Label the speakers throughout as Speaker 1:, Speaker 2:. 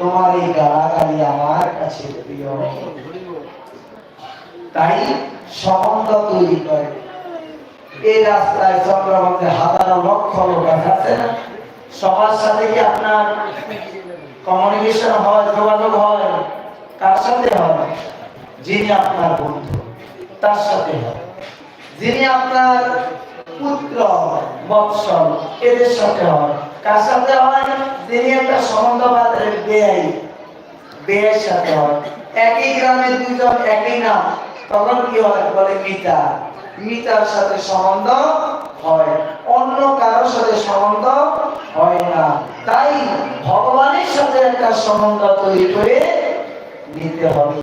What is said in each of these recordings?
Speaker 1: তোমার এই গালাগালি আমার কাছে প্রিয়। তাই সম্বন্ধ তৈরি করে। এই রাস্তায় চন্দ্রবন্ধে হাজারো লক্ষ লোক আছে না? সবার সাথে কি আপনার কমিউনিকেশন হয়, যোগাযোগ হয়? কার সাথে হয়? যিনি আপনার বন্ধু, তার সাথে হয়। যিনি আপনার পুত্র বৎসল এদের সাথে হয়। কার সাথে হয়? যিনি একটা সম্বন্ধ বেআই বেয়ের সাথে একই গ্রামে দুজন একই নাম। তখন কি হয়? বলে মিতা। মিতার সাথে সম্বন্ধ হয়। অন্য কারোর সাথে সম্বন্ধ হয় না। তাই ভগবানের সাথে একটা সম্বন্ধ তৈরি করে নিতে হবে।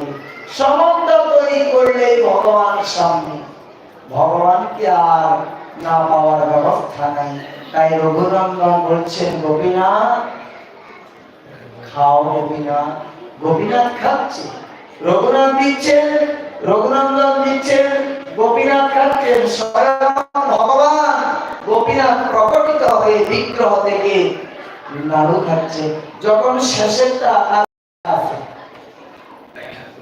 Speaker 1: সম্বন্ধ তৈরি করলেই ভগবান সামনে। ভগবানকে আর না পাওয়ার ব্যবস্থা নাই। তাই রঘুনন্দন বলছেন, গোপীনাথ, খাও গোপীনাথ। গোপীনাথ খাচ্ছে। রঘুনাথ দিচ্ছেন, রঘুনন্দন দিচ্ছেন, গোপীনাথ খাচ্ছেন। ভগবান গোপীনাথ প্রকটিত হয়ে বিগ্রহ থেকে নাড়ু খাচ্ছে। যখন শেষেরটা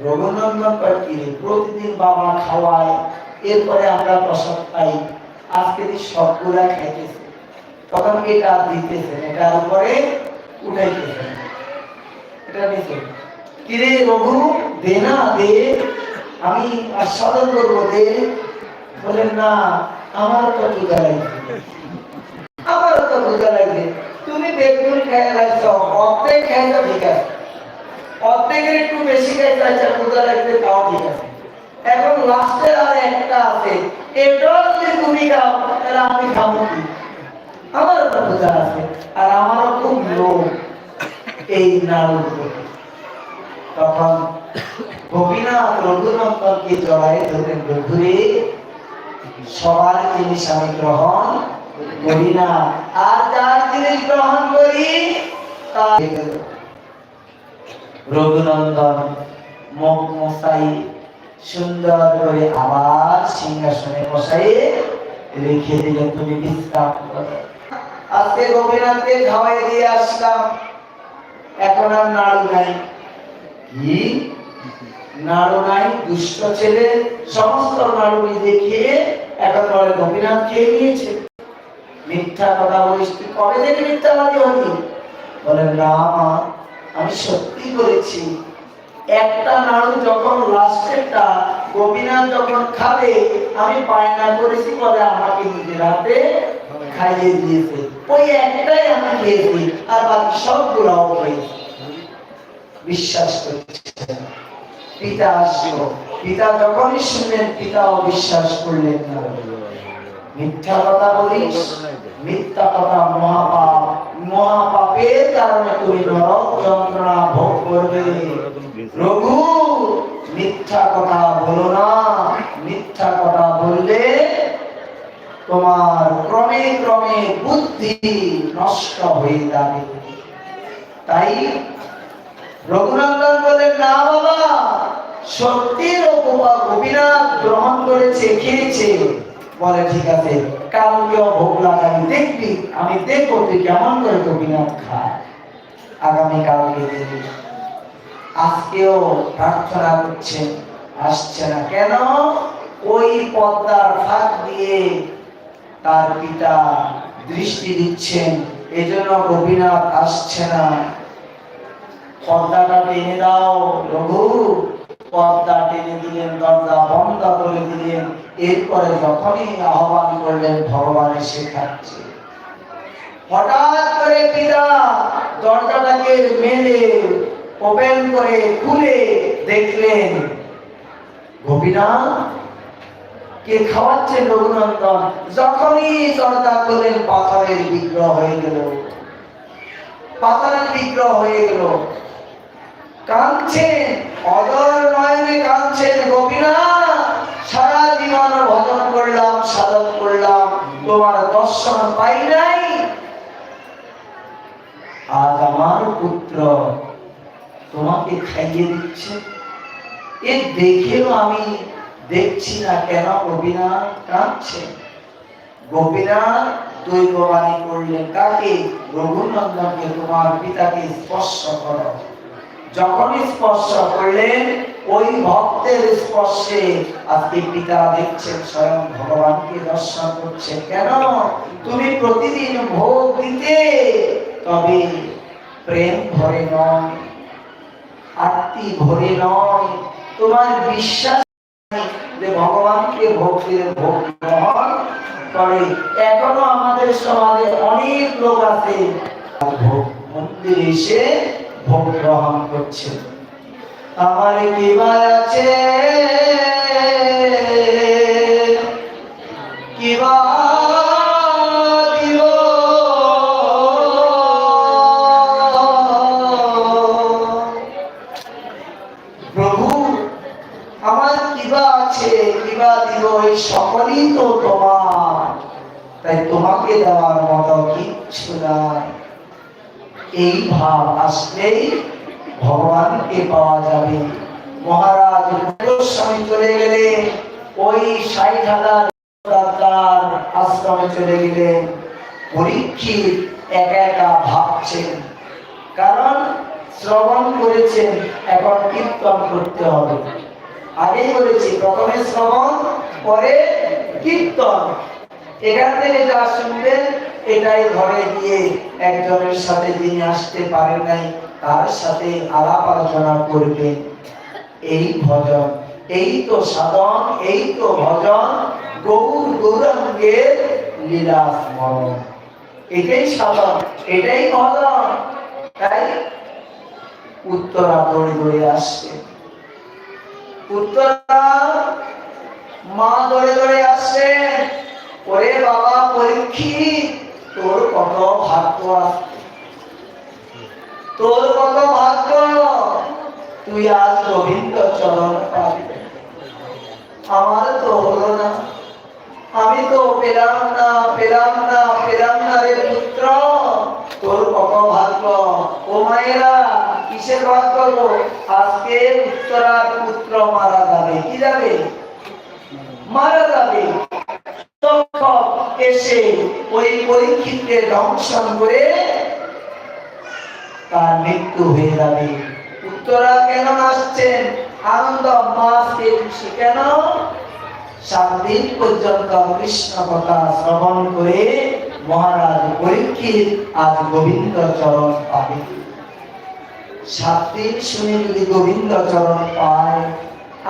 Speaker 1: রঘুনন্দন কি প্রতিদিন বাবা খাওয়ায়, এরপরে আমরা প্রসাদ পাই। আজকে সবগুলা খাইতেছে, তখন এটা দিতেছেন এটার উপরে উঠাইতেছেন। এটা নিতে কিরে রঘু, দে না, দে। আমি আস্বাদন করব, দে। বলেন না আমার তো পূজা লাগবে আমার তো পূজা লাগবে তুমি বেগুন খেয়ে লাগছো অর্ধেক খেয়ে ঠিক আছে। অর্ধেকের একটু বেশি খাইতে পূজা লাগবে তাও ঠিক আছে। এখন লাস্টের আর একটা আছে। এটাও যদি তুমি খাও তাহলে আমি খাব কি? আমার তো পূজা আছে, আর আমারও খুব লোভ এই প্রতি। তখন গোপীনাথ রঘুনন্দনকে জড়াই ধরলেন রঘুরে, সবার জিনিস আমি গ্রহণ করি না। আর যার জিনিস গ্রহণ করি, তার রঘুনন্দন, মুখ মশাই সুন্দর আবার সিংহাসনে বসাই রেখে দিলেন তুমি বিশ্রাম আজকে গোপীনাথকে খাওয়াই দিয়ে আসলাম। এখন আর নাড়ু নাই। কি? নাড়ু নাই, দুষ্ট ছেলে। সমস্ত নাড়ু নিজে খেয়ে এখন বলে গোপীনাথ খেয়ে নিয়েছে। মিথ্যা কথা বলিস তুই কবে থেকে মিথ্যাবাদী হলি? বলে, না মা, আমি সত্যি করেছি। একটা নাড়ু যখন লাস্টেরটা, গোপীনাথ যখন খাবে, আমি বায়না করেছি বলে আমাকে নিজের হাতে খাইয়ে দিয়েছে। ওই একটাই আমি খেয়েছি, আর বাকি সবগুলো বিশ্বাস করছে পিতা আসলো। পিতা যখনই শুনলেন, পিতাও বিশ্বাস করলেন না। মিথ্যা কথা বলিস, মিথ্যা কথা মহাপাপ, মহাপাপের কারণে তুমি নরক যন্ত্রণা ভোগ করবে। রঘু, মিথ্যা কথা বলো না। মিথ্যা কথা বললে তোমার ক্রমে ক্রমে বুদ্ধি নষ্ট হয়ে যাবে। তাই রঘুনন্দন বলেন না বাবা, সত্যির উপমা গোপীনাথ গ্রহণ করেছে, খেয়েছে। বলে, ঠিক আছে কালকেও ভোগ লাগাবি দেখবি, আমি দেখব তুই কেমন করে গোপীনাথ খায়। আগামী কালকে দেখবি, আজকেও প্রার্থনা করছেন আসছে না। কেন? ওই পদ্মার ফাঁক দিয়ে তার পিতা দৃষ্টি দিচ্ছেন। এজন্য গোপীনাথ আসছে না। পর্দাটা টেনে দাও, রঘু। পর্দা টেনে দিলেন, দরজা বন্ধ করে দিলেন। এরপরে যখনই আহ্বান করলেন, ভগবান এসে খাচ্ছে। হঠাৎ করে পিতা দরজাটাকে মেলে, ওপেন করে খুলে দেখলেন, গোপীনাথ, কে খাওয়াচ্ছেন রঘুনন্দন? যখনই দরজা করলেন পাথরের বিগ্রহ হয়ে গেল। পাথরের বিগ্রহ হয়ে গেল। কাঁদছেন অদর নয়নে কাঁদছেন গোপীনাথ সারা জীবন ভজন করলাম, সাধন করলাম, তোমার দর্শন পাই নাই। আজ আমার পুত্র তোমাকে খাইয়ে দিচ্ছে। এ দেখেও আমি দেখছি না কেন গোপীনাথ কাঁদছে। গোপীনাথ দৈববাণী করলেন, কাকে? রঘুনন্দনকে তোমার পিতাকে স্পর্শ করো। যখনই স্পর্শ করলেন, ওই ভক্তের স্পর্শে আজকে পিতা দেখছেন, স্বয়ং ভগবানকে দর্শন করছেন। কেন? তুমি প্রতিদিন ভোগ দিতে, তবে প্রেম ভরে নয়, আত্মি ভরে নয়। তোমার বিশ্বাস যে ভগবানকে ভোগ দিলে ভোগ গ্রহণ করে। এখনও আমাদের সমাজে অনেক লোক আছে ভোগ মন্দিরে এসে ভোগ গ্রহণ করছে। আমার কি আছে? কি বা প্রভু, আমার কিবা আছে? কিবা দিব এই সকলই তো তোমার। তাই তোমাকে দেওয়ার মতো কিচ্ছু নাই। এই ভাব আসলেই ভগবানকে পাওয়া যাবে। মহারাজ স্বামী চলে গেলে, ওই ষাট হাজার তার আশ্রমে চলে গেলেন পরীক্ষিত একা একা ভাবছেন। কারণ শ্রবণ করেছেন, এখন কীর্তন করতে হবে। আগেই বলেছি, প্রথমে শ্রবণ, পরে কীর্তন। এখান থেকে যা শুনবেন এটাই ঘরে গিয়ে একজনের সাথে যিনি আসতে পারেন নাই, তার সাথে আলাপ আলোচনা করবেন এই ভজন, এই তো সাধন, এই তো ভজন, গৌর গৌরাঙ্গের লীলা স্মরণ এটাই সাধন, এটাই ভজন। তাই উত্তরা দৌড়ে দৌড়ে আসছে। উত্তরা মা দৌড়ে দৌড়ে আসছে। ওরে বাবা পরীক্ষিত তোর কত ভাগ্য তোর কত ভাগ্য? তুই আজ গোবিন্দ চরণ পাবি। আমার তো হলো না। আমি তো পেলাম না পেলাম না পেলাম না রে পুত্র। তোর কত ভাগ্য? ও মায়েরা, কিসের ভাগ্য গো? আজকে উত্তরার পুত্র মারা যাবে। কি যাবে? মারা যাবে। এসে ওই দংশন করে তার মৃত্যু হয়ে যাবে। উত্তরা কেন আসছেন? আনন্দ মাসকে খুশি কেন? সাত দিন পর্যন্ত কৃষ্ণ কথা শ্রবণ করে মহারাজ পরীক্ষিত আজ গোবিন্দ চরণ পাবে। সাত দিন শুনে যদি গোবিন্দ চরণ পায়,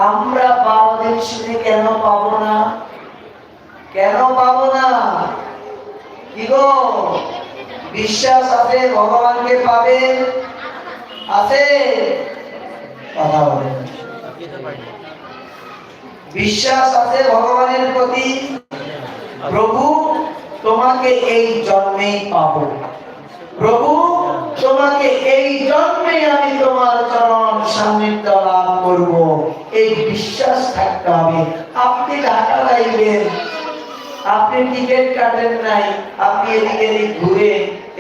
Speaker 1: আমরা বারো দিন শুনে কেন পাবো না? কেন পাবো না? কি গো? বিশ্বাস আছে? ভগবানকে পাবে? আছে? কথা বলে। বিশ্বাস আছে ভগবানের প্রতি? প্রভু, তোমাকে এই জন্মেই পাবো। প্রভু, তোমাকে এই জন্মে আমি তোমার চরণ সান্নিধ্য লাভ করব। এই বিশ্বাস থাকতে হবে। আপনি ঢাকা লাইবেন আপনি টিকিট কাটেন নাই, আপনি এদিকে এদিক ঘুরে,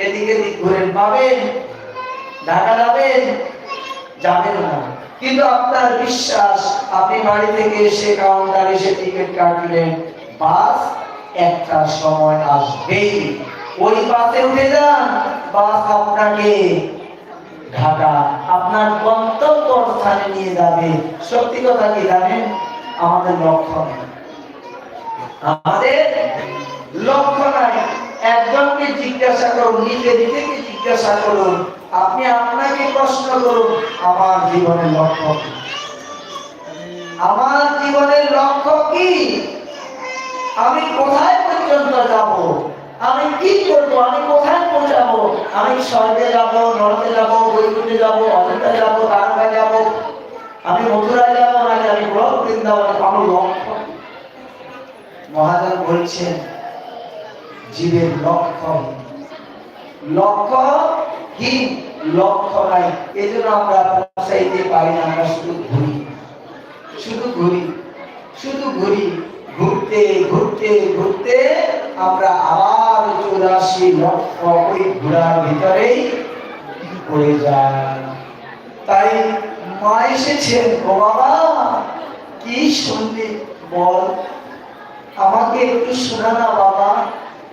Speaker 1: এদিকে এদিক ঘুরেন পাবেন, ঢাকা যাবেন যাবেন না। কিন্তু আপনার বিশ্বাস, আপনি বাড়ি থেকে এসে কাউন্টার এসে টিকিট কাটলেন বাস একটা সময় আসবেই। ওই বাসে উঠে যান, বাস আপনাকে ঢাকা, আপনার গন্তব্য স্থানে নিয়ে যাবে। সত্যি কথা কি জানেন? আমাদের লক্ষ্য নেই আমাদের লক্ষ্য নাই। একজনকে জিজ্ঞাসা করুন, নিজে নিজেকে জিজ্ঞাসা করুন, আপনি আপনাকে প্রশ্ন করুন, আমার জীবনের লক্ষ্য কি? আমার জীবনের লক্ষ্য কি? আমি কোথায় পর্যন্ত যাব? আমি কি করব? আমি কোথায় পৌঁছাবো? আমি স্বর্গে যাব, নরকে যাব, বৈকুণ্ঠে যাব, অযোধ্যা যাব তারকা যাব? আমি মথুরায় যাব নাকি আমি ব্রহ্ম বৃন্দাবন আমার লক্ষ্য? মহাজন বলছেন, জীবের লক্ষ্য লক্ষ্য লক্ষ্য নাই। এই জন্য আমরা পৌঁছাইতে পারি না, আমরা শুধু ঘুরি। শুধু ঘুরি। শুধু ঘুরি। ঘুরতে ঘুরতে ঘুরতে আমরা আবার চৌরাশি লক্ষ ওই ঘোরার ভিতরেই পড়ে যায়। তাই মা এসেছেন, ও বাবা, কি শুনলি বল। আমাকে একটু শোনা না, বাবা।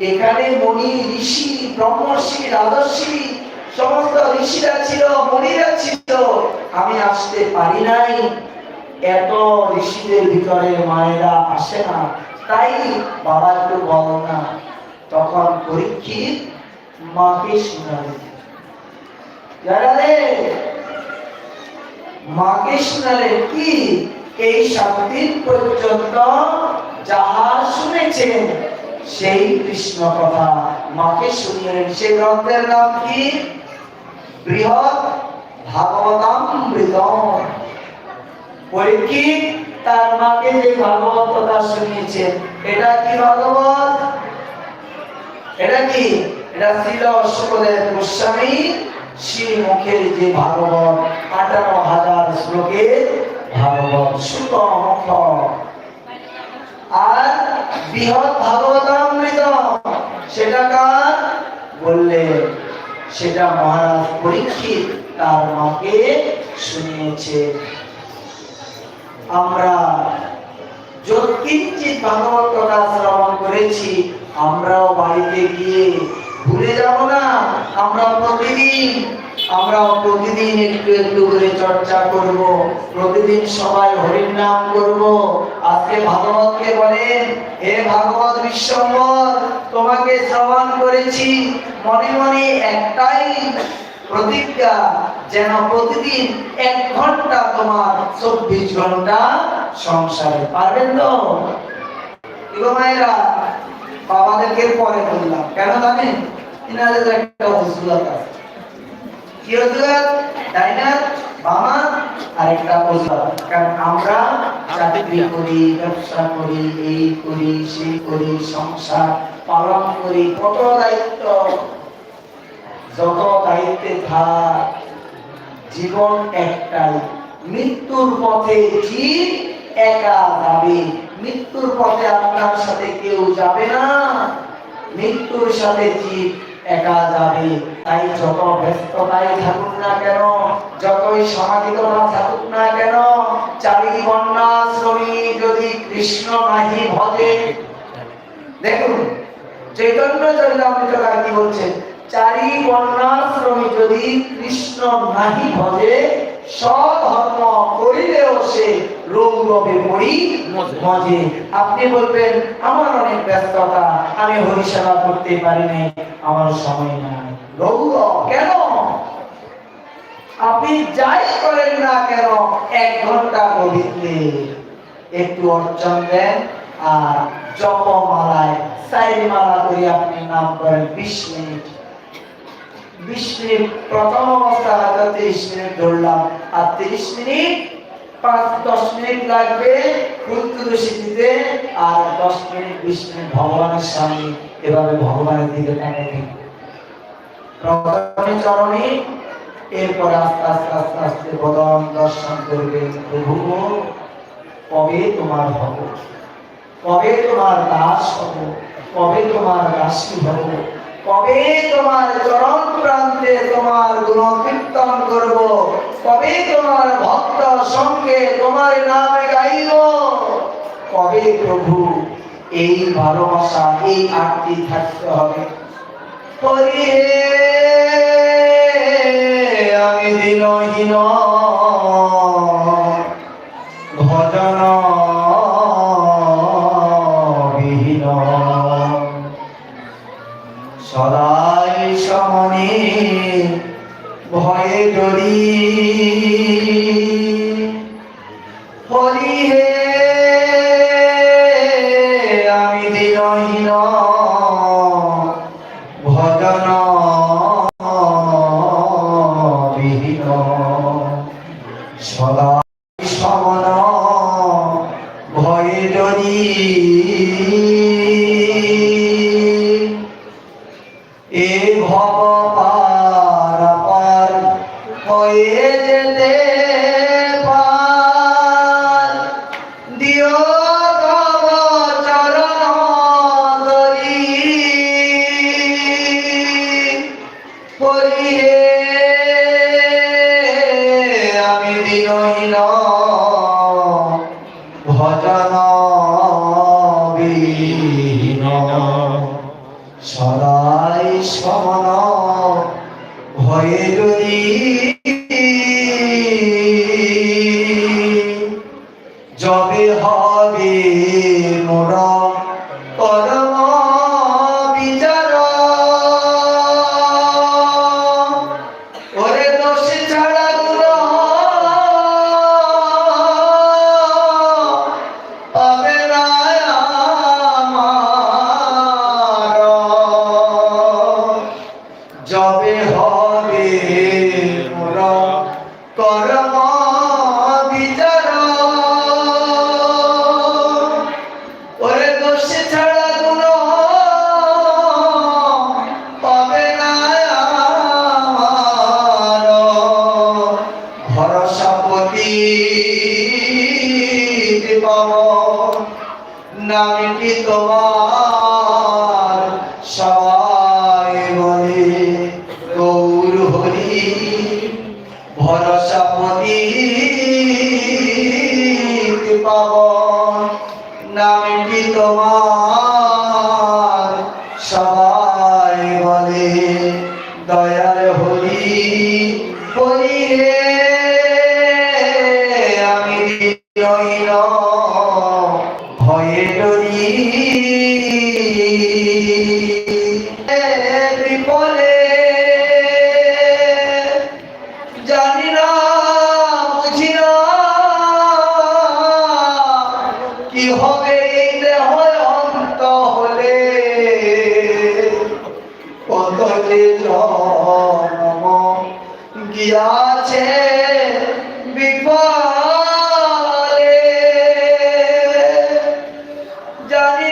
Speaker 1: এখানে মণি, ঋষি, ব্রহ্মর্ষি রাজর্ষি সমস্ত ঋষিরা ছিল, মণিরা ছিল। আমি আসতে পারি নাই। এত ঋষিদের ভিতরে মায়েরা আসে না। তাই বাবা একটু বল না। তখন পরীক্ষিত মাকে শোনালে রে, মাকে শোনালেন কি? এই সাত দিন পর্যন্ত যাহা শুনেছেন সেই কৃষ্ণ কথা। মাকে সেই নাম কি? বৃহৎ পরীক্ষিত তার মাকে যে ভাগবত কথা এটা কি ভাগবত? এটা কি? এটা ছিল গোস্বামী শ্রী মুখের যে ভাগবত, আঠারো হাজার শ্লোকের ভাগবত সুত আর বৃহৎ ভাগবতামৃত। সেটা কার? বললে, সেটা মহারাজ পরীক্ষিত, তার মাকে শুনিয়েছে। আমরা যৎকিঞ্চিত ভাগবত কথা শ্রবণ করেছি, আমরাও বাড়িতে গিয়ে ভুলে যাব না। আমরা প্রতিদিন আমরা প্রতিদিন একটু একটু করে চর্চা করব। প্রতিদিন সবাই হরির নাম করব। আজকে ভাগবতকে বলেন, হে ভাগবত বিশ্বম্বর, তোমাকে শ্রবণ করেছি, মনে মনে একটাই প্রতিজ্ঞা, যেন প্রতিদিন এক ঘণ্টা তোমার চব্বিশ ঘণ্টা সংসারে। পারবেন তো? মায়েরা, বাবাদেরকে পরে বললাম, কেন জানেন? একটা অজুহাত আছে। দায়িত্ব, যত দায়িত্বে থাক, জীবন একটাই। মৃত্যুর পথে জীব একা যাবে। মৃত্যুর পথে আপনার সাথে কেউ যাবে না। মৃত্যুর সাথে জীব একা যাবে। তাই যত ব্যস্ততাই থাকুক না কেন, যতই সামাজিকতা থাকুক না কেন চারি বন্যাশ্রমী যদি কৃষ্ণ নাহি ভজে। দেখুন, চৈতন্য চরিতামৃত কি বলছে? চারি বন্যাশ্রমী যদি কৃষ্ণ নাহি ভজে স্বধর্ম করিলেও সে রোগ রবে পড়ি মজে। আপনি বলবেন আমার অনেক ব্যস্ততা আমি হরিসেবা করতে পারি নাই আমার সময় নাই। রৌর কেন? আপনি যাই করেন না কেন এক ঘণ্টা গভীরে একটু অর্চন দেন আর জপমালায় চাই মালা করে। আপনি নাম করেন বিশ মিনিট। বিশ মিনিট প্রথম অবস্থা হয়তো তিরিশ মিনিট ধরলাম। আর তিরিশ মিনিট, পাঁচ, দশ মিনিট লাগবে ফুলতুলসী দিতে আর দশ মিনিট, বিশ মিনিট ভগবানের সামনে। এভাবে ভগবানের দিকে দিন প্রথমে চরণে, এরপর আস্তে আস্তে আস্তে আস্তে বদন দর্শন করবে। প্রভু, কবে তোমার হব? কবে তোমার দাস হব? কবে তোমার দাসী হব? কবে তোমার চরণ প্রান্তে তোমার গুণ কীর্তন করব? কবে তোমার ভক্ত সঙ্গে তোমার নামে গাইব? কবে প্রভু? এই ভালোবাসা, এই আরতি থাকতে হবে। হরি আমি দিনহীন সদাই সমনে ভয়ে ডরি হরি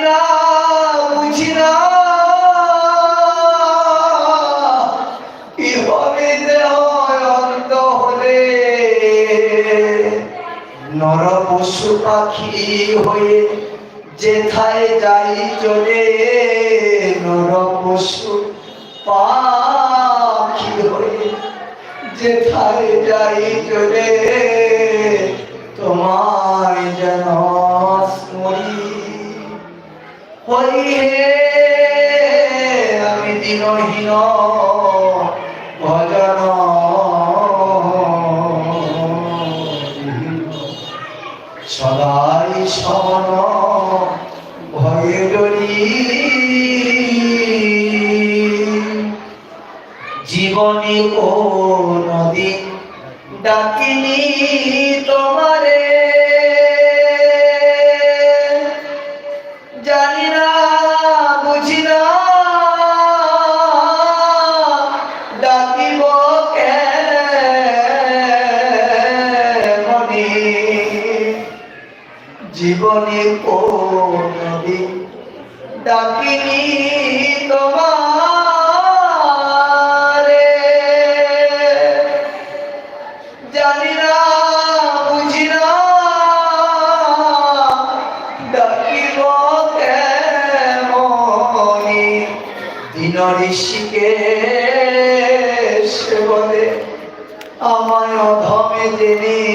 Speaker 1: না বুঝি নর পশু পাখি হয়ে যেথায় যাই চলে, নর পশু পাখি হয়ে যেথায় যাই চলে তোমার যেন স্মরণ হরি হে আমি দিনহীন ভজন। সদাই শরণ ভয়ে ডরি। জীবনী ও নদী ডাক ঋষিকে সে বলে আমায় ধমে জেনে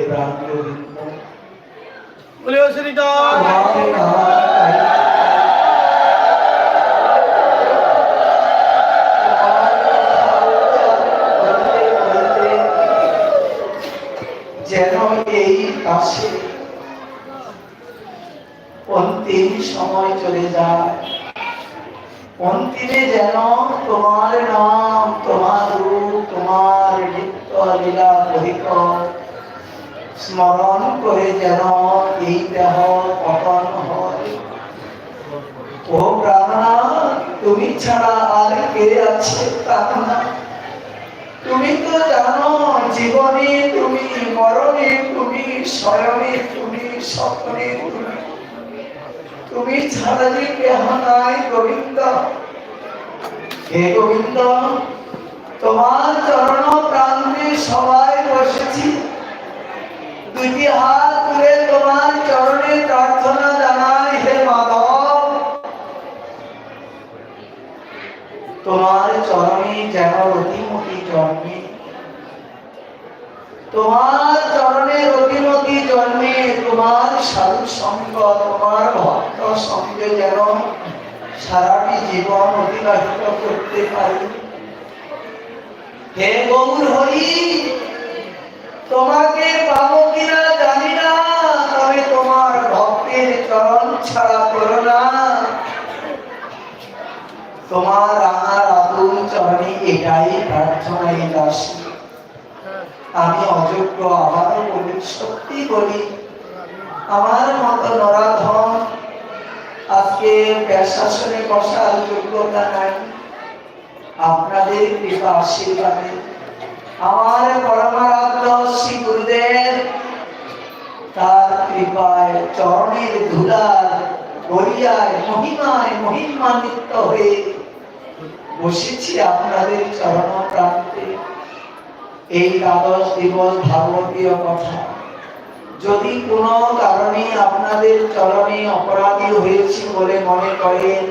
Speaker 1: প্রাণীয় যেন এই পাশে অন্তিম সময় চলে যায় অন্তিমে যেন তোমার নাম তোমার রূপ তোমার নিত্য লীলা বহিকর স্মরণ করে যেন এই দেহ পতন হয়। ও প্রার্থনা তুমি ছাড়া আর কে আছে প্রাণা? তুমি তো জানো, জীবনে তুমি, মরণে তুমি স্বয়নে তুমি, স্বপ্নে তুমি। তুমি ছাড়া যে কেহ নাই গোবিন্দ। হে গোবিন্দ, তোমার চরণ প্রান্তে সবাই বসেছি। দুটি হাত তুলে তোমার চরণে প্রার্থনা জানাই, হে মাধব। তোমার চরণে যেন রতিমতি জন্মে। তোমার চরণে রতিমতি জন্মে, তোমার সাধু সঙ্গ, তোমার ভক্ত সঙ্গে যেন সারাটি জীবন অতিবাহিত করতে পারি। হে গৌর হরি তোমাকে পাবো কিনা জানি না তবে তোমার ভক্তের চরণ ছাড়া করো না তোমার আমার আতুল চরণে এটাই প্রার্থনাই দাসী। আমি অযোগ্য আবারও বলি, সত্যি বলি, আমার মতো নরাধন আজকে ব্যাসাসনে বসার যোগ্যতা নাই। আপনাদের কৃপা আশীর্বাদে। আমার পরমারাধ্য শ্রী গুরুদেব, তার কৃপায় চরণের ধুলার, গড়িয়ায় মহিমায় মহিমান্বিত হয়ে বসেছি আপনাদের চরণ প্রান্তে এই দ্বাদশ দিবস ভাগবতীয় কথা। যদি কোনো কারণে আপনাদের চরণে অপরাধী হয়েছি বলে মনে করেন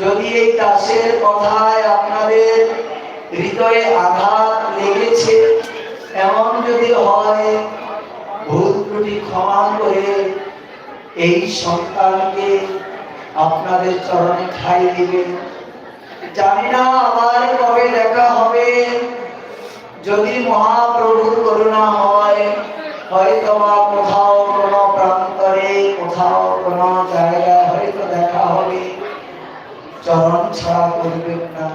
Speaker 1: যদি এই দাসের কথায় আপনাদের হৃদয়ে আঘাত লেগেছে, এমন যদি হয়, ভুল ত্রুটি ক্ষমা করে এই সন্তানকে আপনাদের চরণে ঠাই দিবেন। জানি না আবার কবে দেখা হবে। যদি মহাপ্রভুর করুণা হয়, হয়তো বা কোথাও কোনো প্রান্তরে, কোথাও কোনো জায়গায় হয়তো দেখা হবে। চরণ ছাড়া করবেন না।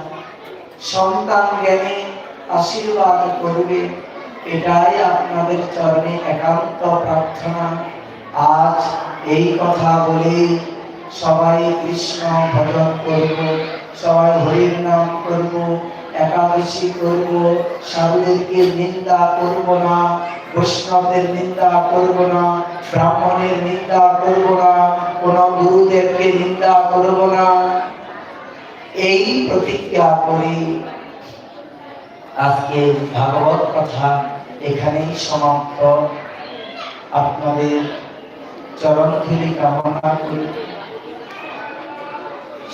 Speaker 1: সন্তান জ্ঞানী আশীর্বাদ করবে। এটাই আপনাদের চরণে একান্ত প্রার্থনা। আজ এই কথা বলে সবাই কৃষ্ণ ভজন করব। সবাই হরির নাম করব, একাদশী করব সাধুদেরকে নিন্দা করব না, বৈষ্ণবদের নিন্দা করব না, ব্রাহ্মণের নিন্দা করব না, কোন গুরুদেবকে নিন্দা করব না। এই প্রতিজ্ঞা করি। আজকে ভাগবত কথা এখানেই সমাপ্ত। আপনাদের চরণ ধুলি কামনা করি।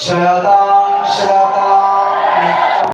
Speaker 1: शता शता